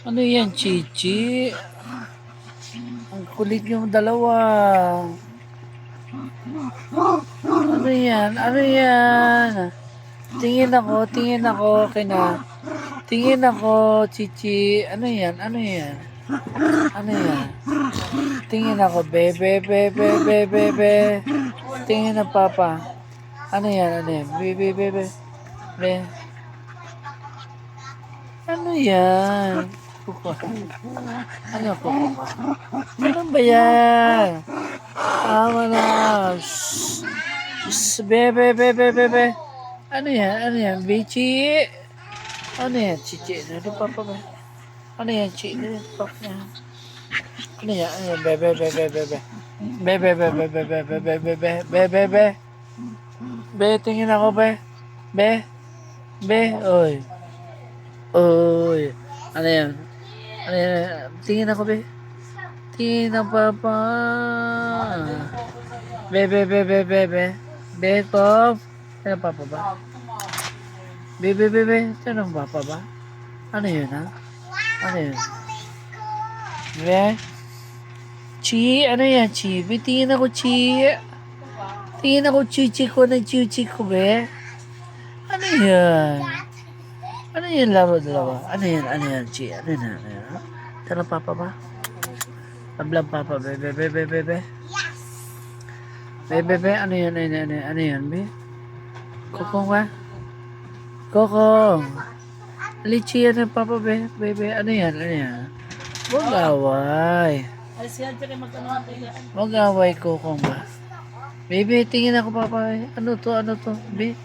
Ano yan, Chichi? Ang kulit yung dalawa. Ano yan? Ano yan? Tingin ako, tingin ako, kina. Tingin ako, Chichi. Ano yan? Ano yan? Ano yan? Tingin ako, be, be, be, be, be, be, be. Tingin ng papa. Ano yan? Ano yan? Be, be, be, be. Be. Ano yan? Kuko. Ano po? Ano ba yan? Tama na. Shhh. Shhh. Bebe, bebe, bebe. Ano yan? Ano yan? Bichi? Ano yan? Chichi? Ano pa pa ba? Ano yan? Chichi? Ano yan? Papa yan? Ano yan? Ano yan? Bebe, bebe, bebe. Bebe, bebe, bebe, bebe, bebe, bebe, bebe. Be, tingin ako, be. Be. Be, oy. Oy. Ano yan? Ano yan? Tingin ako, be. Tingin ang papa. Be, be, be, be, be, be. Be, pop. Ano papa ba? Be, be, be, be. Ano ang papa ba? Ano yun, ha? Ano yun? Be? Chi? Ano yan, Chi? Be, tingin ako, Chi. Tingin ako, chichi ko na chichi ko, be. Ano yan? Ano yan laro dalawa? Ano yan? Ano yan, Chi? Ano yan? Ano yan? Tara, papa ba? Tablang papa, be, be, be, be, be, be. Be, be, be, ano yan, ano yan, ano yan, ano yan, be? Kokong ba? Kokong. Lichi yan ng papa, be, be, be, ano yan, ano yan? Huwag away. Huwag away, kokong ba? Baby, tingin ako, papa. Ano to, ano to, be?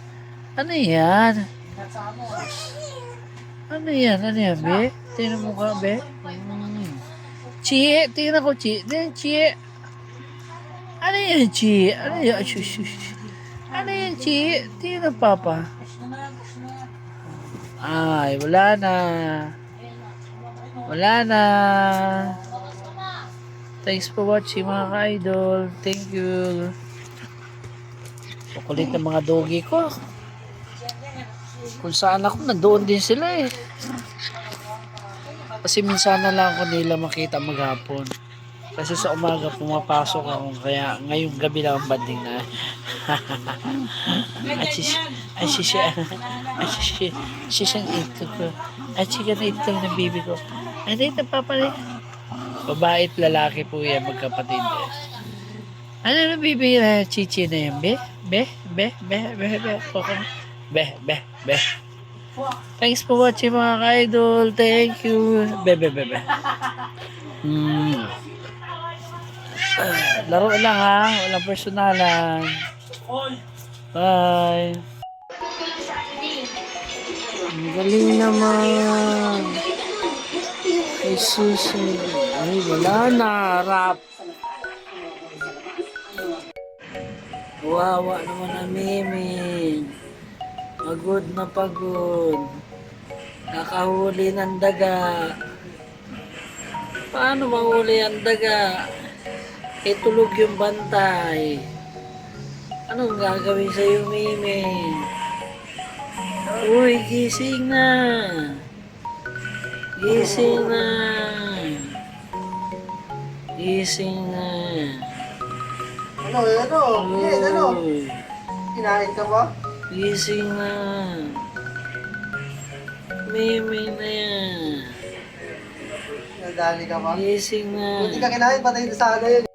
Ano yan? Ano yan? Ano yan, be? Tingnan mo ka, be? Mm. Chi, tingnan ako, chi. Tingnan, chi. Ano yan, chi? Ano yan? Shush, shush. shush. Ano yan, chi? Tingnan papa. Ay, wala na. Wala na. Thanks for watching mga ka-idol. Thank you. Kukulit ng mga dogi ko. Kung saan ako, nandoon din sila eh. Kasi minsan na lang ako nila makita maghapon. Kasi sa umaga pumapasok ako kaya ngayong gabi lang ang banding na. ay si ay si si ay si si si si ito ko. Ay si na ito ng bibi ko. Ay dito papa ni. Babae at lalaki po yan magkapatid. eh. Ano na bibi na chichi na yan? Be? Be? Be? Be? Be? Be? Koko? Be? Be? Be? Thanks for watching mga ka-idol. Thank you. Be? Be? Be? Be? Hmm. Laro lang ha. Walang personalan. Bye. Ang galing naman. Ay, susi. Ay, wala na. Rap. Wawa naman ang Mimi. Pagod na pagod. Nakahuli ng daga. Paano mahuli ang daga? Itulog yung bantay. Anong gagawin sa'yo, Mimi? Uy, gising na. Gising na. Gising na. Ano, ano? Ano? Uy. Kinain ka ba? Gising na. Mimi na yan. Nadali ka ba? Gising na. Buti ka kinain, patay na sana yun.